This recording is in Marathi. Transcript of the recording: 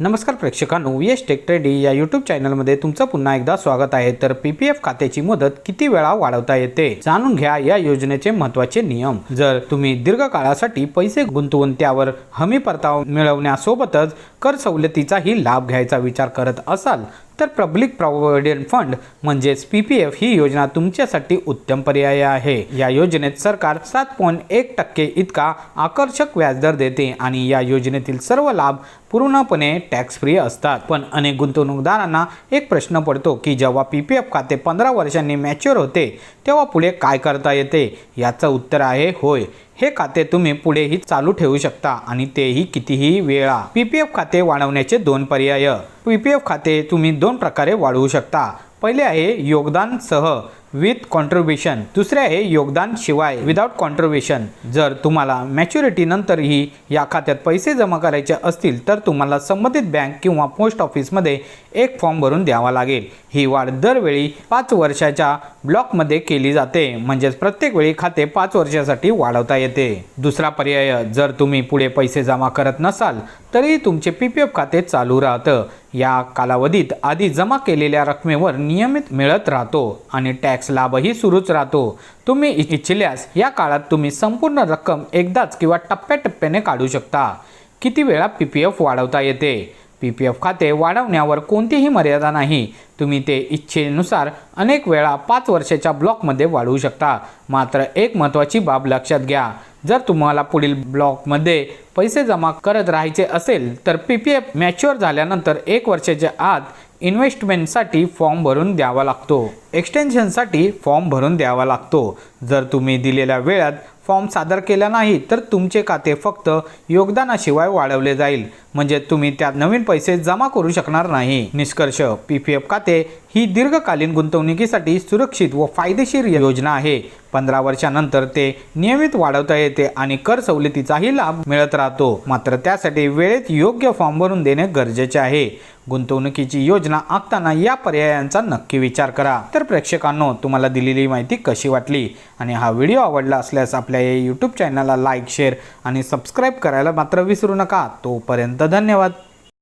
नमस्कार प्रेक्षकांनो यश टेक ट्रेडी या यूट्यूब चॅनलमध्ये तुमचं पुन्हा एकदा स्वागत आहे. तर पी पी एफ खात्याची मुदत किती वेळा वाढवता येते? जाणून घ्या या योजनेचे महत्त्वाचे नियम. जर तुम्ही दीर्घकाळासाठी पैसे गुंतवून त्यावर हमी परतावा मिळवण्यासोबतच कर सवलतीचाही लाभ घ्यायचा विचार करत असाल तर पब्लिक प्रॉव्हिडंट फंड म्हणजेच पी पी एफ ही योजना तुमच्यासाठी उत्तम पर्याय आहे. या योजनेत सरकार सात पॉईंट एक टक्के इतका आकर्षक व्याजदर देते आणि या योजनेतील सर्व लाभ पूर्णपणे टॅक्स फ्री असतात. पण अनेक गुंतवणूकदारांना एक प्रश्न पडतो की जेव्हा पी पी एफ खाते पंधरा वर्षांनी मॅच्युअर होते तेव्हा पुढे काय करता येते? याचं उत्तर आहे होय. हे खाते तुम्ही पुढेही चालू ठेवू शकता आणि तेही कितीही वेळा. पी पी एफ खाते वाढवण्याचे दोन पर्याय. पी पी एफ खाते तुम्ही दोन प्रकारे वाढवू शकता. पहिले आहे योगदान सह विथ कॉन्ट्रिब्युशन दुसरे आहे योगदान शिवाय. विदाउट कॉन्ट्रिब्युशन जर तुम्हाला मॅच्युरिटी नंतरही या खात्यात पैसे जमा करायचे असतील तर तुम्हाला संबंधित बँक किंवा पोस्ट ऑफिसमध्ये एक फॉर्म भरून द्यावा लागेल. ही वाढ दरवेळी पाच वर्षाच्या ब्लॉकमध्ये केली जाते. म्हणजेच प्रत्येक वेळी खाते पाच वर्षासाठी वाढवता येते. दुसरा पर्याय जर तुम्ही पुढे पैसे जमा करत नसाल तरी तुमचे पी पी एफ खाते चालू राहतं. या कालावधीत आधी जमा केलेल्या रकमेवर नियमित मिळत राहतो आणि टॅक्स लाभही सुरूच राहतो. तुम्ही इच्छिल्यास या काळात तुम्ही संपूर्ण रक्कम एकदाच किंवा टप्प्याटप्प्याने काढू शकता. किती वेळा पी पी एफ वाढवता येते? पी पी एफ खाते वाढवण्यावर कोणतीही मर्यादा नाही. तुम्ही ते इच्छेनुसार अनेक वेळा पाच वर्षाच्या ब्लॉकमध्ये वाढवू शकता. मात्र एक महत्त्वाची बाब लक्षात घ्या. जर तुम्हाला पुढील ब्लॉकमध्ये पैसे जमा करत राहायचे असेल तर पी पी एफ मॅच्युअर झाल्यानंतर एक वर्षाच्या आत इन्व्हेस्टमेंटसाठी फॉर्म भरून द्यावा लागतो. एक्सटेन्शनसाठी फॉर्म भरून द्यावा लागतो. जर तुम्ही दिलेल्या वेळात फॉर्म सादर केला नाही तर तुमचे खाते फक्त योगदानाशिवाय वाढवले जाईल. म्हणजे तुम्ही त्यात नवीन पैसे जमा करू शकणार नाही. निष्कर्ष पी पी एफ खाते ही दीर्घकालीन गुंतवणुकीसाठी सुरक्षित व फायदेशीर योजना आहे. पंधरा वर्षानंतर ते नियमित वाढवता येते आणि कर सवलतीचाही लाभ मिळत राहतो. मात्र त्यासाठी वेळेत योग्य फॉर्म भरून देणे गरजेचे आहे. गुंतवणुकीची योजना आखताना या पर्यायांचा नक्की विचार करा. तर प्रेक्षकांनो तुम्हाला दिलेली माहिती कशी वाटली आणि हा व्हिडिओ आवडला असल्यास आपल्या या यूट्यूब चॅनलला लाईक शेअर आणि सबस्क्राईब करायला मात्र विसरू नका. तोपर्यंत धन्यवाद.